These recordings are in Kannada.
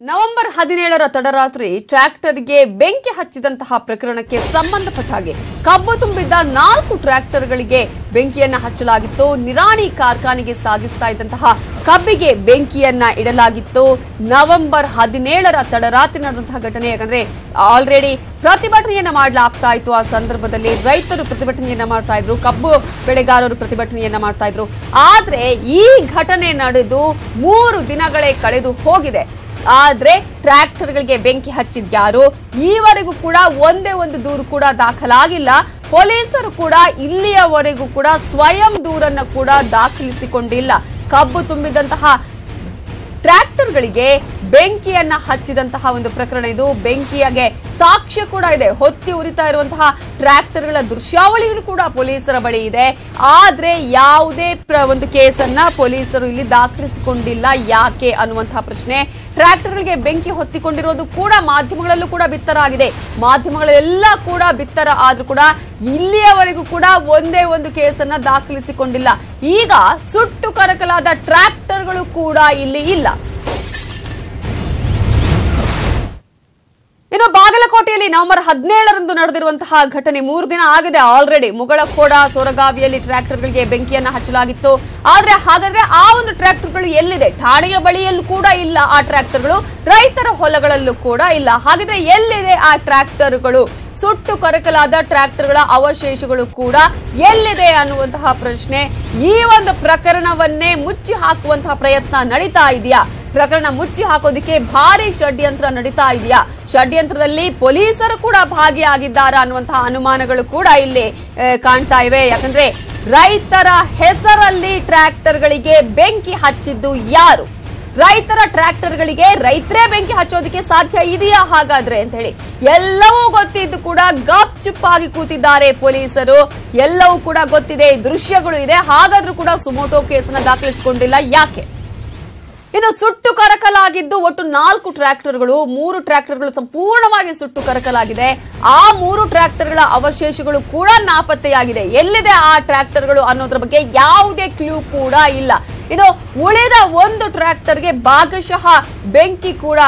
ನವೆಂಬರ್ ಹದಿನೇಳರ ತಡರಾತ್ರಿ ಟ್ರ್ಯಾಕ್ಟರ್ಗೆ ಬೆಂಕಿ ಹಚ್ಚಿದಂತಹ ಪ್ರಕರಣಕ್ಕೆ ಸಂಬಂಧಪಟ್ಟ ಹಾಗೆ ಕಬ್ಬು ತುಂಬಿದ್ದ ನಾಲ್ಕು ಟ್ರ್ಯಾಕ್ಟರ್ಗಳಿಗೆ ಬೆಂಕಿಯನ್ನ ಹಚ್ಚಲಾಗಿತ್ತು. ನಿರಾಣಿ ಕಾರ್ಖಾನೆಗೆ ಸಾಗಿಸ್ತಾ ಇದ್ದಂತಹ ಕಬ್ಬಿಗೆ ಬೆಂಕಿಯನ್ನ ಇಡಲಾಗಿತ್ತು. ನವೆಂಬರ್ ಹದಿನೇಳರ ತಡರಾತ್ರಿ ನಡೆದಂತಹ ಘಟನೆ ಯಾಕಂದ್ರೆ ಆಲ್ರೆಡಿ ಪ್ರತಿಭಟನೆಯನ್ನ ಮಾಡಲಾಗ್ತಾ ಇತ್ತು. ಆ ಸಂದರ್ಭದಲ್ಲಿ ರೈತರು ಪ್ರತಿಭಟನೆಯನ್ನ ಮಾಡ್ತಾ ಇದ್ರು, ಕಬ್ಬು ಬೆಳೆಗಾರರು ಪ್ರತಿಭಟನೆಯನ್ನ ಮಾಡ್ತಾ ಇದ್ರು. ಆದ್ರೆ ಈ ಘಟನೆ ನಡೆದು ಮೂರು ದಿನಗಳೇ ಕಳೆದು ಹೋಗಿದೆ. ಆದ್ರೆ ಟ್ರ್ಯಾಕ್ಟರ್ಗಳಿಗೆ ಬೆಂಕಿ ಹಚ್ಚಿದ್ಯಾರು ಈವರೆಗೂ ಕೂಡ ಒಂದೇ ಒಂದು ದೂರು ಕೂಡ ದಾಖಲಾಗಿಲ್ಲ. ಪೊಲೀಸರು ಕೂಡ ಇಲ್ಲಿಯವರೆಗೂ ಕೂಡ ಸ್ವಯಂ ದೂರನ್ನ ಕೂಡ ದಾಖಲಿಸಿಕೊಂಡಿಲ್ಲ. ಕಬ್ಬು ತುಂಬಿದಂತಹ ಟ್ರ್ಯಾಕ್ಟರ್ಗಳಿಗೆ ಬೆಂಕಿಯನ್ನ ಹಚ್ಚಿದಂತಹ ಒಂದು ಪ್ರಕರಣ ಇದು. ಬೆಂಕಿಯಾಗೆ ಸಾಕ್ಷ್ಯ ಕೂಡ ಇದೆ. ಹೊತ್ತಿ ಉರಿತಾ ಇರುವಂತಹ ಟ್ರ್ಯಾಕ್ಟರ್ಗಳ ದೃಶ್ಯಾವಳಿಗಳು ಕೂಡ ಪೊಲೀಸರ ಬಳಿ ಇದೆ. ಆದ್ರೆ ಯಾವುದೇ ಒಂದು ಕೇಸನ್ನ ಪೊಲೀಸರು ಇಲ್ಲಿ ದಾಖಲಿಸಿಕೊಂಡಿಲ್ಲ. ಯಾಕೆ ಅನ್ನುವಂತಹ ಪ್ರಶ್ನೆ. ಟ್ರ್ಯಾಕ್ಟರ್ಗಳಿಗೆ ಬೆಂಕಿ ಹೊತ್ತಿಕೊಂಡಿರೋದು ಕೂಡ ಮಾಧ್ಯಮಗಳಲ್ಲೂ ಕೂಡ ಬಿತ್ತರ ಆಗಿದೆ. ಮಾಧ್ಯಮಗಳೆಲ್ಲ ಕೂಡ ಬಿತ್ತರ ಆದ್ರೂ ಕೂಡ ಇಲ್ಲಿಯವರೆಗೂ ಕೂಡ ಒಂದೇ ಒಂದು ಕೇಸನ್ನ ದಾಖಲಿಸಿಕೊಂಡಿಲ್ಲ. ಈಗ ಸುಟ್ಟು ಕರಕಲಾದ ಟ್ರ್ಯಾಕ್ಟರ್ಗಳು ಕೂಡ ಇಲ್ಲಿ ಇಲ್ಲ. ಇನ್ನು ಬಾಗಲಕೋಟೆಯಲ್ಲಿ ನವೆಂಬರ್ ಹದಿನೇಳರಂದು ನಡೆದಿರುವಂತಹ ಘಟನೆ ಮೂರು ದಿನ ಆಗಿದೆ. ಆಲ್ರೆಡಿ ಮುಗಳಕೋಡ ಸೊರಗಾವಿಯಲ್ಲಿ ಟ್ರ್ಯಾಕ್ಟರ್ಗಳಿಗೆ ಬೆಂಕಿಯನ್ನ ಹಚ್ಚಲಾಗಿತ್ತು. ಆದ್ರೆ ಹಾಗಾದ್ರೆ ಆ ಒಂದು ಟ್ರ್ಯಾಕ್ಟರ್ಗಳು ಎಲ್ಲಿದೆ? ಠಾಣೆಯ ಬಳಿಯಲ್ಲೂ ಕೂಡ ಇಲ್ಲ ಆ ಟ್ರ್ಯಾಕ್ಟರ್ಗಳು. ರೈತರ ಹೊಲಗಳಲ್ಲೂ ಕೂಡ ಇಲ್ಲ. ಹಾಗಿದ್ರೆ ಎಲ್ಲಿದೆ ಆ ಟ್ರ್ಯಾಕ್ಟರ್ಗಳು? ಸುಟ್ಟು ಕರಕಲಾದ ಟ್ರ್ಯಾಕ್ಟರ್ಗಳ ಅವಶೇಷಗಳು ಕೂಡ ಎಲ್ಲಿದೆ ಅನ್ನುವಂತಹ ಪ್ರಶ್ನೆ. ಈ ಒಂದು ಪ್ರಕರಣವನ್ನೇ ಮುಚ್ಚಿ ಹಾಕುವಂತಹ ಪ್ರಯತ್ನ ನಡೀತಾ ಇದೆಯಾ? ಪ್ರಕರಣ ಮುಚ್ಚಿ ಹಾಕೋದಕ್ಕೆ ಭಾರಿ ಷಡ್ಯಂತ್ರ ನಡೀತಾ ಇದೆಯಾ? ಷಡ್ಯಂತ್ರದಲ್ಲಿ ಪೊಲೀಸರು ಕೂಡ ಭಾಗಿಯಾಗಿದ್ದಾರಾ ಅನ್ನುವಂತಹ ಅನುಮಾನಗಳು ಕೂಡ ಇಲ್ಲಿ ಕಾಣ್ತಾ ಇವೆ. ಯಾಕಂದ್ರೆ ರೈತರ ಹೆಸರಲ್ಲಿ ಟ್ರ್ಯಾಕ್ಟರ್ಗಳಿಗೆ ಬೆಂಕಿ ಹಚ್ಚಿದ್ದು ಯಾರು? ರೈತರ ಟ್ರ್ಯಾಕ್ಟರ್ಗಳಿಗೆ ರೈತರೇ ಬೆಂಕಿ ಹಚ್ಚೋದಕ್ಕೆ ಸಾಧ್ಯ ಇದೆಯಾ ಹಾಗಾದ್ರೆ ಅಂತ ಹೇಳಿ. ಎಲ್ಲವೂ ಗೊತ್ತಿದ್ದು ಕೂಡ ಗಪ್ ಚುಪ್ಪಾಗಿ ಕೂತಿದ್ದಾರೆ ಪೊಲೀಸರು. ಎಲ್ಲವೂ ಕೂಡ ಗೊತ್ತಿದೆ, ದೃಶ್ಯಗಳು ಇದೆ. ಹಾಗಾದ್ರೂ ಕೂಡ ಸುಮೋಟೋ ಕೇಸನ್ನ ದಾಖಲಿಸಿಕೊಂಡಿಲ್ಲ. ಯಾಕೆ? ಇನ್ನು ಸುಟ್ಟು ಕರಕಲಾಗಿದ್ದು ಒಟ್ಟು ನಾಲ್ಕು ಟ್ರ್ಯಾಕ್ಟರ್ಗಳು, ಮೂರು ಟ್ರ್ಯಾಕ್ಟರ್ಗಳು ಸಂಪೂರ್ಣವಾಗಿ ಸುಟ್ಟು ಕರಕಲಾಗಿದೆ. ಆ ಮೂರು ಟ್ರ್ಯಾಕ್ಟರ್ಗಳ ಅವಶೇಷಗಳು ಕೂಡ ನಾಪತ್ತೆಯಾಗಿದೆ. ಎಲ್ಲಿದೆ ಆ ಟ್ರ್ಯಾಕ್ಟರ್ಗಳು ಅನ್ನೋದ್ರ ಬಗ್ಗೆ ಯಾವುದೇ ಕ್ಲೂ ಕೂಡ ಇಲ್ಲ. ಇನ್ನು ಉಳಿದ ಒಂದು ಟ್ರ್ಯಾಕ್ಟರ್ಗೆ ಭಾಗಶಃ ಬೆಂಕಿ ಕೂಡ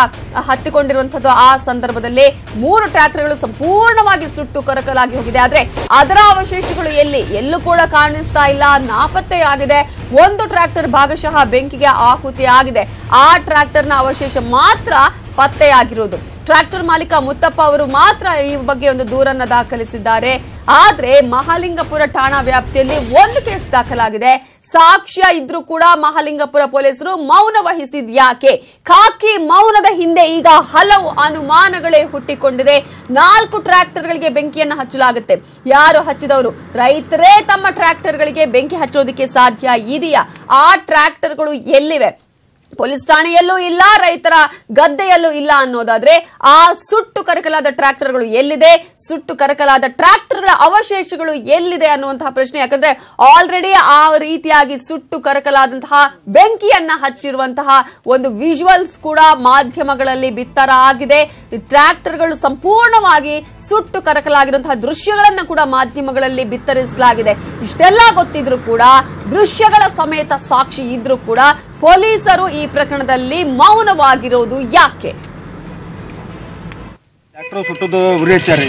ಹತ್ತಿಕೊಂಡಿರುವಂತದ್ದು ಆ ಸಂದರ್ಭದಲ್ಲಿ ಮೂರು ಟ್ರ್ಯಾಕ್ಟರ್ಗಳು ಸಂಪೂರ್ಣವಾಗಿ ಸುಟ್ಟು ಕರಕಲಾಗಿ ಹೋಗಿದೆ. ಆದ್ರೆ ಅದರ ಅವಶೇಷಗಳು ಎಲ್ಲಿ? ಎಲ್ಲೂ ಕೂಡ ಕಾಣಿಸ್ತಾ ಇಲ್ಲ. ನಾಪತ್ತೆಯಾಗಿದೆ ಒಂದು ಟ್ರ್ಯಾಕ್ಟರ್ ಭಾಗಶಃ ಬೆಂಕಿಗೆ ಆಹುತಿ ಆಗಿದೆ. ಆ ಟ್ರ್ಯಾಕ್ಟರ್ನ ಅವಶೇಷ ಮಾತ್ರ ಪತ್ತೆಯಾಗಿರುವುದು ಟ್ರ್ಯಾಕ್ಟರ್ ಮಾಲೀಕ ಮುತ್ತಪ್ಪ ಅವರು ಮಾತ್ರ ಈ ಬಗ್ಗೆ ಒಂದು ದೂರನ್ನ ದಾಖಲಿಸಿದ್ದಾರೆ. ಆದ್ರೆ ಮಹಾಲಿಂಗಪುರ ಠಾಣಾ ವ್ಯಾಪ್ತಿಯಲ್ಲಿ ಒಂದು ಕೇಸ್ ದಾಖಲಾಗಿದೆ. ಸಾಕ್ಷ್ಯ ಇದ್ರೂ ಕೂಡ ಮಹಾಲಿಂಗಪುರ ಪೊಲೀಸರು ಮೌನ ವಹಿಸಿದ್ ಯಾಕೆ? ಖಾಕಿ ಮೌನದ ಹಿಂದೆ ಈಗ ಹಲವು ಅನುಮಾನಗಳೇ ಹುಟ್ಟಿಕೊಂಡಿದೆ. ನಾಲ್ಕು ಟ್ರ್ಯಾಕ್ಟರ್ಗಳಿಗೆ ಬೆಂಕಿಯನ್ನ ಹಚ್ಚಲಾಗುತ್ತೆ. ಯಾರು ಹಚ್ಚಿದವರು? ರೈತರೇ ತಮ್ಮ ಟ್ರ್ಯಾಕ್ಟರ್ಗಳಿಗೆ ಬೆಂಕಿ ಹಚ್ಚೋದಕ್ಕೆ ಸಾಧ್ಯ ಇದೆಯಾ? ಆ ಟ್ರ್ಯಾಕ್ಟರ್ಗಳು ಎಲ್ಲಿವೆ? ಪೊಲೀಸ್ ಠಾಣೆಯಲ್ಲೂ ಇಲ್ಲ, ರೈತರ ಗದ್ದೆಯಲ್ಲೂ ಇಲ್ಲ ಅನ್ನೋದಾದ್ರೆ ಆ ಸುಟ್ಟು ಕರಕಲಾದ ಟ್ರ್ಯಾಕ್ಟರ್ಗಳು ಎಲ್ಲಿದೆ, ಸುಟ್ಟು ಕರಕಲಾದ ಟ್ರ್ಯಾಕ್ಟರ್ಗಳ ಅವಶೇಷಗಳು ಎಲ್ಲಿದೆ ಅನ್ನುವಂತಹ ಪ್ರಶ್ನೆ. ಯಾಕಂದ್ರೆ ಆಲ್ರೆಡಿ ಆ ರೀತಿಯಾಗಿ ಸುಟ್ಟು ಕರಕಲಾದಂತಹ ಬೆಂಕಿಯನ್ನ ಹಚ್ಚಿರುವಂತಹ ಒಂದು ವಿಜುವಲ್ಸ್ ಕೂಡ ಮಾಧ್ಯಮಗಳಲ್ಲಿ ಬಿತ್ತರ ಆಗಿದೆ. ಟ್ರ್ಯಾಕ್ಟರ್ಗಳು ಸಂಪೂರ್ಣವಾಗಿ ಸುಟ್ಟು ಕರಕಲಾಗಿರುವಂತಹ ದೃಶ್ಯಗಳನ್ನ ಕೂಡ ಮಾಧ್ಯಮಗಳಲ್ಲಿ ಬಿತ್ತರಿಸಲಾಗಿದೆ. ಇಷ್ಟೆಲ್ಲ ಗೊತ್ತಿದ್ರು ಕೂಡ, ದೃಶ್ಯಗಳ ಸಮೇತ ಸಾಕ್ಷಿ ಇದ್ರೂ ಕೂಡ ಪೊಲೀಸರು ಈ ಪ್ರಕರಣದಲ್ಲಿ ಮೌನವಾಗಿರೋದು ಯಾಕೆ? ಟ್ರಾಕ್ಟರ್ ಸುಟ್ಟದ್ದು ಉರಿ ಹಚ್ಚಾರಿ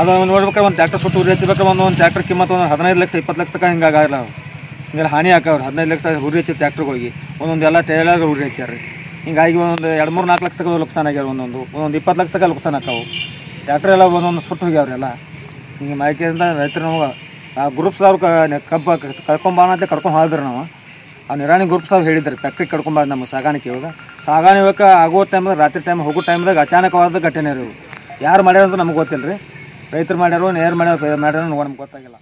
ಅದು ನೋಡ್ಬೇಕಾದ್ರೆ ಒಂದು ಟ್ರಾಕ್ಟರ್ ಸುಟ್ಟು ಉರಿ ಹಚ್ಚಬೇಕು ಒಂದು ಒಂದು ಕಿಮ್ಮತ್ತು ಒಂದು ಹದಿನೈದು ಲಕ್ಷ, ಇಪ್ಪತ್ತು ಲಕ್ಷ ತಕ ಹಿಂಗಾಗಲ್ಲ ಹಿಂಗೆಲ್ಲ ಹಾನಿ ಹಾಕವ್ರು. ಹದಿನೈದು ಲಕ್ಷ ಉರಿ ಹಚ್ಚಿದ ಟ್ಯಾಕ್ಟ್ರಗಳಿಗೆ ಒಂದೊಂದು ಎಲ್ಲ ಟೈಲರ್ ಉರಿ ಹಚ್ಚಾರಿ ಹಿಂಗಾಗಿ ಒಂದೊಂದು ಎರಡು ಮೂರು ನಾಲ್ಕು ಲಕ್ಷ ತಕ ಲುಕ್ಸಾನ್ ಆಗ್ಯಾವ ಒಂದೊಂದು. ಒಂದೊಂದು ಇಪ್ಪತ್ತು ಲಕ್ಷ ತಕ ಲುಕ್ಸಾನ್ ಹಾಕವು ಟ್ಯಾಕ್ಟರ್ ಎಲ್ಲ ಒಂದೊಂದು ಸುಟ್ಟು ಹೋಗ್ಯಾವ್ರಿ ಎಲ್ಲ. ಹಿಂಗೆ ಮಾಹಿತಿಯಿಂದ ರೈತರು ನಮಗೆ, ಆ ಗ್ರೂಪ್ಸ್ದವ್ರು ಕಬ್ಬ ಅಂತ ಕರ್ಕೊಂಡು ಹೋದ್ರೆ ನಾವು. ಆ ನಿರಾಣಿ ಗ್ರೂಪ್ಸ್ದವ್ರು ಹೇಳಿದ್ರು ಫ್ಯಾಕ್ಟ್ರಿ ಕರ್ಕೊಂಬಾರ ನಮ್ಮ ಸಾಗಾಣಿಕೆ ಇವಾಗ. ಸಾಗಾಣಿಕೆ ಆಗೋ ಟೈಮ್ದಾಗ ರಾತ್ರಿ ಟೈಮ್ ಹೋಗೋ ಟೈಮ್ದಾಗ ಅಚಾನಕವಾದ ಘಟನೆ ಇವು ಯಾರು ಮಾಡ್ಯಾರ ಅಂತ ನಮ್ಗೆ ಗೊತ್ತಿಲ್ಲ ರೀ ರೈತರು ಮಾಡ್ಯಾರೋ, ನೇರು ಮಾಡ್ಯಾರ ಮಾಡ್ಯಾರ ನಮ್ಗೆ ಗೊತ್ತಾಗಿಲ್ಲ.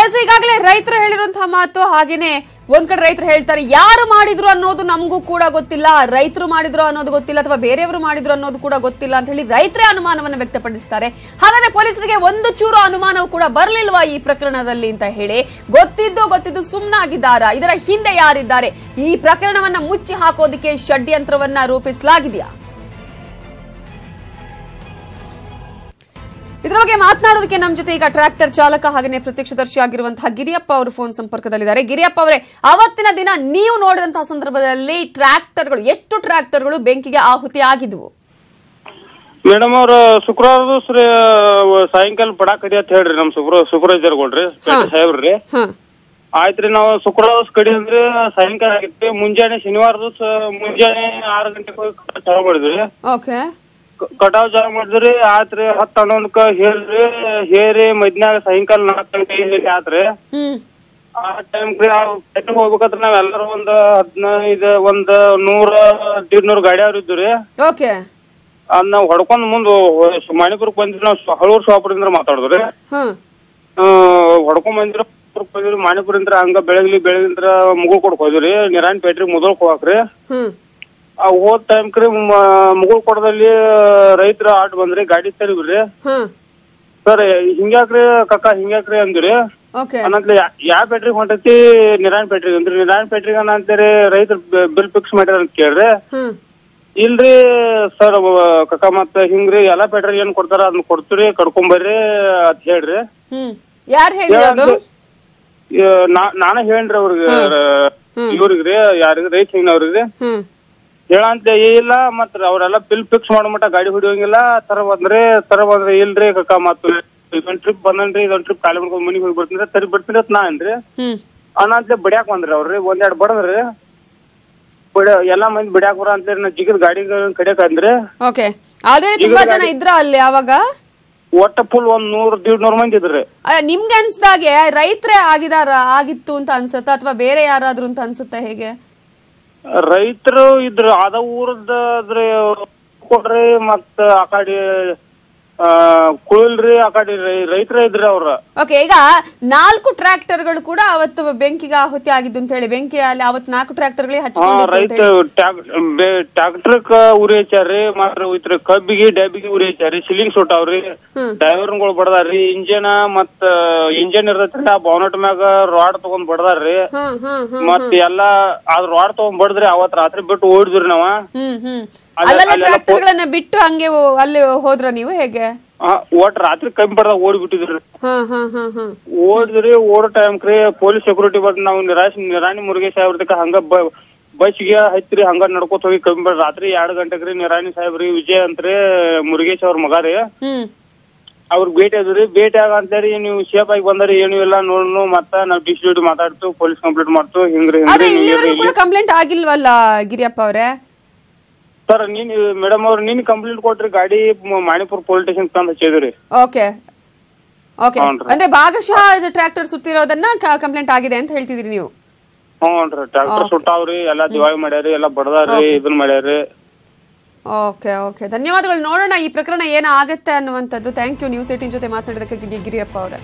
ಎಸ್, ಈಗಾಗಲೇ ರೈತರು ಹೇಳಿರುವಂತಹ ಮಾತು ಹಾಗೇನೆ ಒಂದ್ ಕಡೆ ರೈತರು ಹೇಳ್ತಾರೆ, ಯಾರು ಮಾಡಿದ್ರು ಅನ್ನೋದು ನಮಗೂ ಕೂಡ ಗೊತ್ತಿಲ್ಲ, ರೈತರು ಮಾಡಿದ್ರು ಅನ್ನೋದು ಗೊತ್ತಿಲ್ಲ ಅಥವಾ ಬೇರೆಯವರು ಮಾಡಿದ್ರು ಅನ್ನೋದು ಕೂಡ ಗೊತ್ತಿಲ್ಲ ಅಂತ ಹೇಳಿ ರೈತರೇ ಅನುಮಾನವನ್ನು ವ್ಯಕ್ತಪಡಿಸ್ತಾರೆ. ಹಾಗಾದ್ರೆ ಪೊಲೀಸರಿಗೆ ಒಂದು ಚೂರು ಅನುಮಾನವು ಕೂಡ ಬರಲಿಲ್ವಾ ಈ ಪ್ರಕರಣದಲ್ಲಿ ಅಂತ ಹೇಳಿ, ಗೊತ್ತಿದ್ದು ಗೊತ್ತಿದ್ದು ಸುಮ್ಮನಾಗಿದ್ದಾರಾ ಇದರ ಹಿಂದೆ ಯಾರಿದ್ದಾರೆ? ಈ ಪ್ರಕರಣವನ್ನ ಮುಚ್ಚಿ ಹಾಕೋದಕ್ಕೆ ಷಡ್ಯಂತ್ರವನ್ನ ರೂಪಿಸಲಾಗಿದೆಯಾ? ಇದ್ರ ಬಗ್ಗೆ ಮಾತನಾಡೋದಕ್ಕೆ ನಮ್ಮ ಜೊತೆ ಈಗ ಟ್ರ್ಯಾಕ್ಟರ್ ಚಾಲಕ ಹಾಗೆಯೇ ಪ್ರತ್ಯಕ್ಷದರ್ಶಿ ಆಗಿರುವಂತಹ ಗಿರಿಯಪ್ಪ ಅವರು ಫೋನ್ ಸಂಪರ್ಕದಲ್ಲಿದ್ದಾರೆ. ಗಿರಿಯಪ್ಪ ಅವರೇ ಅವತ್ತಿನ ದಿನ ನೀವು ನೋಡಿದಂತಹ ಸಂದರ್ಭದಲ್ಲಿ ಟ್ರ್ಯಾಕ್ಟರ್ಗಳು ಎಷ್ಟು ಟ್ರ್ಯಾಕ್ಟರ್ಗಳು ಬೆಂಕಿಗೆ ಆಹುತಿ ಆಗಿದ್ವು? ಮೇಡಮ್ ಅವ್ರ ಶುಕ್ರವಾರ ಸಾಯಂಕಾಲ ಪಡಾಕ್ ಕಡಿ ಅಂತ ಹೇಳ್ರಿ ನಮ್ ಸೂಪರ್ವೈಸರ್ ಕೊಡ್ರಿ ಸಾಹೇಬ್ರಿ. ಆಯ್ತ್ರಿ ನಾವು ಶುಕ್ರವಾರ ಕಡಿ ಅಂದ್ರೆ ಸಾಯಂಕಾಲ ಆಗಿತ್ತು. ಮುಂಜಾನೆ ಶನಿವಾರ ದಿವಸ ಮುಂಜಾನೆ ಆರು ಗಂಟೆಗೆ ಹೋಗಿ ಚಾಲು ಮಾಡಿದ್ರಿ ಕಟಾವ್ ಜಾಗ ಮಾಡಿದ್ರಿ ಆತ್ರಿ ಹತ್ತು ಹನ್ನೊಂದಕ್ಕ ಹೇಳ್ರಿ ಹೇರಿ ಮಧ್ಯಾಹ್ನ ಸಾಯಂಕಾಲ ನಾಲ್ಕು ಗಂಟೆ ಹೇರಿ ಆತ್ರಿ. ಹ್ಮ್. ಆ ಟೈಮ್ ಪೆಟ್ರೋಲ್ ಹೋಗ್ಬೇಕಾದ್ರೆ ನಾವೆಲ್ಲರೂ ಒಂದ್ ಹದಿನೈದು ಒಂದ್ ನೂರ ನೂರ್ ಗಾಡಿ ಅವ್ರ ಇದ್ರಿ ರೀ ಓಕೆ. ಅದ್ ನಾವ್ ಹೊಡ್ಕೊಂಡ್ ಮುಂದ್ ಮಣಿಪುರಕ್ ಬಂದ್ರಿ ನಾವ್ ಹಳೂರ್ ಶಾಪುರಿಂದ ಮಾತಾಡಿದ್ರಿ. ಹ್ಮ್ ಹೊಡ್ಕೊಂಡ್ ಬಂದಿರ ಹೋದ್ರಿ ಮಾಣಿಪುರಿಂದ ಹಂಗ ಬೆಳಗ್ಲಿ ಬೆಳಗಿಂದ್ರ ಮುಗುಳ್ ಕೊಡ್ಕೋದ್ರಿ ನಿರಾಣ್ ನಿರಾಣಿ ಪೇಟ್ರಿ ಮುದೋಳ್ ಹೋಗಾಕ್ರಿ ಹ್ಮ್. ಆ ಹೋದ್ ಟೈಮ್ ಕ್ರಿ ಮುಗುಳ್ ಕೊಡದಲ್ಲಿ ರೈತರ ಆಟ ಬಂದ್ರಿ ಗಾಡಿ ತರಿವ್ರಿ ಹ್ಮ್ ಸರ್ ಹಿಂಗ್ಯಾಕ್ರಿ ಕಕ್ಕ ಹಿಂಗ್ಯಾಕ್ರಿ ಅಂದ್ರಿ. ಓಕೆ. ಅನ್ನತ್ಲೆ ಯಾವ ಪೇಟ್ರಿಗೆ ಹೊಂಟೈತಿ ನಿರಾಯಣ್ ಪೇಟ್ರಿಗೆ ಅಂದ್ರಿ. ನಿರಾಯಣ ಪೇಟ್ರಿಗೆ ಅಂತೀರಿ ರೈತರ ಬಿಲ್ ಫಿಕ್ಸ್ ಮಾಡ್ಯಾರ ಅಂತ ಕೇಳ್ರಿ. ಹ್ಮ್ ಇಲ್ರಿ ಸರ್ ಕಕ್ಕ ಮತ್ತ ಹಿಂಗ್ರಿ ಎಲ್ಲಾ ಪೆಟ್ರೋಲ್ ಏನ್ ಕೊಡ್ತಾರ ಅದನ್ನ ಕೊಡ್ತೀರಿ ಕರ್ಕೊಂಬರ್ರಿ ಅದ್ ಹೇಳ್ರಿ. ಹ್ಮ್. ಯಾರು ಹೇಳಿರೋದು? ನಾನ ಹೇಳ್ರಿ ಅವ್ರಿಗೆ ಇವ್ರಿಗ್ರಿ ಯಾರಿಗ ರೈತ ಹಿಂಗ್ನವ್ರಿಗ್ರಿ ಹ್ಮ್. ಹೇಳಂತ ಇಲ್ಲ ಮತ್ತ ಅವ್ರೆಲ್ಲ ಬಿಲ್ ಫಿಕ್ಸ್ ಮಾಡೋ ಮಟ್ಟ ಗಾಡಿ ಹೊಡಿಯೋಂಗಿಲ್ಲ. ತರ ಬಂದ್ರೆ ತರ ಬಂದ್ರೆ ಇಲ್ರಿ ಕಕ್ಕ ಮತ್ತ ಇದೊಂದ್ ಟ್ರಿಪ್ ಬಂದನ್ರಿ ಇದೊಂದ್ ಟ್ರಿಪ್ ಖಾಲಿ ಮಾಡ್ಕೊಂಡ್ ಮನಿಗೆ ಹೋಗಿ ಬರ್ತೀನಿ. ತರಿ ಬರ್ತೀನಿ ಅಂತ ನಾ ಏನ್ರಿ ಹ್ಮ್. ಬಿಡ್ಯಾಕ್ ಬಡ್ಯಾಕ್ ಬಂದ್ರಿ ಅವ್ರಿ ಒಂದೆರಡು ಬಡದ್ರಿ. ಬಡ ಎಲ್ಲಾ ಮಂದಿ ಬಿಡ್ಯಾಕ್ ಬರ ಅಂತೇಳಿ ನಾ ಜಿಗದ್ ಗಾಡಿ ಕಡಿಯಕ್ ಅಂದ್ರಿ. ಓಕೆ. ಆಲ್ರೆಡಿ ತುಂಬಾ ಜನ ಇದ್ರ ಅಲ್ಲಿ ಅವಾಗ? ಒಟ್ಟ ಫುಲ್ ಒಂದ್ ನೂರ್ ದೀಡ್ ನೂರ್ ಮಂದಿ ಇದ್ರಿ. ಅಲ್ಲ, ನಿಮ್ಗೆ ಅನ್ಸ್ದಾಗೆ ರೈತರೇ ಆಗಿದಾರ ಆಗಿತ್ತು ಅಂತ ಅನ್ಸುತ್ತಾ ಅಥವಾ ಬೇರೆ ಯಾರಾದ್ರೂ ಅಂತ ಅನ್ಸುತ್ತಾ ಹೇಗೆ? ರೈತರು ಇದ್ರ ಅದ ಊರದ್ರಿ ಕೊಡ್ರಿ ಮತ್ತ ಆ ಕಡೆ ಕುಳಿಲ್ರಿ ಆ ಕಡೆ ರೈತರ ಇದ್ರಿ ಅವ್ರ. ಓಕೆ ಈಗ ನಾಲ್ಕು ಟ್ರ್ಯಾಕ್ಟರ್ಗಳು ಕೂಡ ಅವತ್ತು ಬೆಂಕಿಗೆ ಆಹುತಿ ಆಗಿದ್ದು ಅಂತ ಹೇಳಿ ಬೆಂಕಿ ಅಲ್ಲಿ ಅವತ್ತು ನಾಲ್ಕು ಟ್ರ್ಯಾಕ್ಟರ್ಗಳಿಗೆ ರೈತ ಹೇಳಿ ಟ್ರಾಕ್ಟರ್ಕ್ ಉರಿ ಹಚ್ಚಾರಿ ಮಾತ್ರ ಇತ್ರ ಕಬ್ಬಿಗೆ ಡಬ್ಬಿಗೆ ಉರಿ ಹಚ್ಚಾರಿ ಸಿಲಿಂಗ್ ಸುಟ್ಟಾವ್ರಿ ಡ್ರೈವರ್ಗಳು ಬಡದಾರಿ ಇಂಜನ್ ಮತ್ತ ಇಂಜಿನ್ ಇರ್ತೈತ್ರಿ ಆ ಬಾನಟ್ ಮ್ಯಾಗ ರಾಡ್ ತಗೊಂಡ್ ಬಡದಾರ್ರಿ. ಹ್ಮ್ ಹ್ಮ್ ಹ್ಮ್ ಮತ್ ಎಲ್ಲಾ ಅದ್ ರಾಡ್ ತಗೊಂಡ್ ಬಡದ್ರಿ ಅವತ್ ರಾತ್ರಿ ಬಿಟ್ಟು ಓಡಿದ್ರಿ ನಾವ. ಅಲ್ಲೆಲ್ಲ ಅಲ್ಲೆಲ್ಲ ಬಿಟ್ಟು ಹಂಗೆ ಅಲ್ಲಿ ಹೋದ್ರ ನೀವು ಹೇಗೆ? ಒಟ್ ರಾತ್ರಿ ಕಮ್ಮಿ ಬರ್ದಾಗ ಓಡಿ ಬಿಟ್ಟಿದ್ರಿ ಓಡಿದ್ರಿ ಓಡೋ ಟೈಮ್ ಕ್ರಿ ಪೊಲೀಸ್ ಸೆಕ್ಯೂರಿಟಿ ಬಟ್ ನಾವು ನಿರಾಶ್ ನಿರಾಣಿ ಮುರುಗೇಶ್ ಸಾಹೇಬ್ರದಕ್ಕ ಹಂಗ ಬಸ್ಗೆ ಹತ್ತಿರಿ ಹಂಗ ನಡ್ಕೋತ ಹೋಗಿ ಕಮ್ಮಿ ಬರ್ ರಾತ್ರಿ ಎರಡ್ ಗಂಟೆಗ್ರಿ ನಿರಾಣಿ ಸಾಹೇಬ್ರಿ ವಿಜಯ್ ಅಂತ್ರಿ ಮುರುಗೇಶ್ ಅವ್ರ ಮಗ ರೀ. ಅವ್ರ ಭೇಟಿ ಆದ್ರಿ. ಭೇಟಿ ಆಗ ಅಂತೇಳಿ ನೀವು ಸೇಫ್ ಆಗಿ ಬಂದ್ರಿ ಏನು ಇಲ್ಲ ನೋಡ್ನು ಮತ್ತ ನಾವ್ ಡಿಸ್ಟ್ರಿಬ್ಯೂಟ್ ಮಾತಾಡ್ತು ಪೊಲೀಸ್ ಕಂಪ್ಲೇಂಟ್ ಮಾಡ್ತು ಹಿಂಗ್ರಿ ಕಂಪ್ಲೇಂಟ್ ಆಗಿಲ್ವಲ್ಲ ಗಿರಿಯಪ್ಪ ಅವರೇ? ಸರ್ ನೀನ್ ಮೇಡಮ್ ಅವ್ರ ನೀನ್ ಕಂಪ್ಲೇಂಟ್ ಕೊಟ್ರಿ ಗಾಡಿ ಮ- ಮಾಣಿಪುರ್ ಪೊಲೀಸ್ ಸ್ಟೇಷನ್ ತಂದ ಹಚ್ಚಿದ್ರಿ. Okay okay ಹೌನ್ರಿ. ಅಂದ್ರೆ ಭಾಗಶಃ ಟ್ರ್ಯಾಕ್ಟರ್ ಸುತ್ತಿರೋದನ್ನ ಕಂಪ್ಲೇಂಟ್ ಆಗಿದೆ ಅಂತ ಹೇಳ್ತಿದ್ರಿ ನೀವು? ಹ್ಞೂನ್ರಿ ಟ್ರ್ಯಾಕ್ಟರ್ ಸುಟ್ಟಾವ್ರಿ ಎಲ್ಲಾ ದಿವಾಳಿ ಮಾಡ್ಯಾರಿ ಎಲ್ಲ ಬಡದಾರಿ ಇದನ್ ಮಾಡ್ಯಾರಿ ಓಕೆ ಓಕೆ ಧನ್ಯವಾದಗಳು. ನೋಡೋಣ ಈ ಪ್ರಕರಣ ಏನಾಗತ್ತೆ ಅನ್ನುವಂಥದ್ದು. ಥ್ಯಾಂಕ್ ಯು ನ್ಯೂಸ್ ಏಟಿನ್ ಜೊತೆ ಮಾತನಾಡಿದಕ್ಕೆ ಗಿರಿಯಪ್ಪ ಅವರೇ.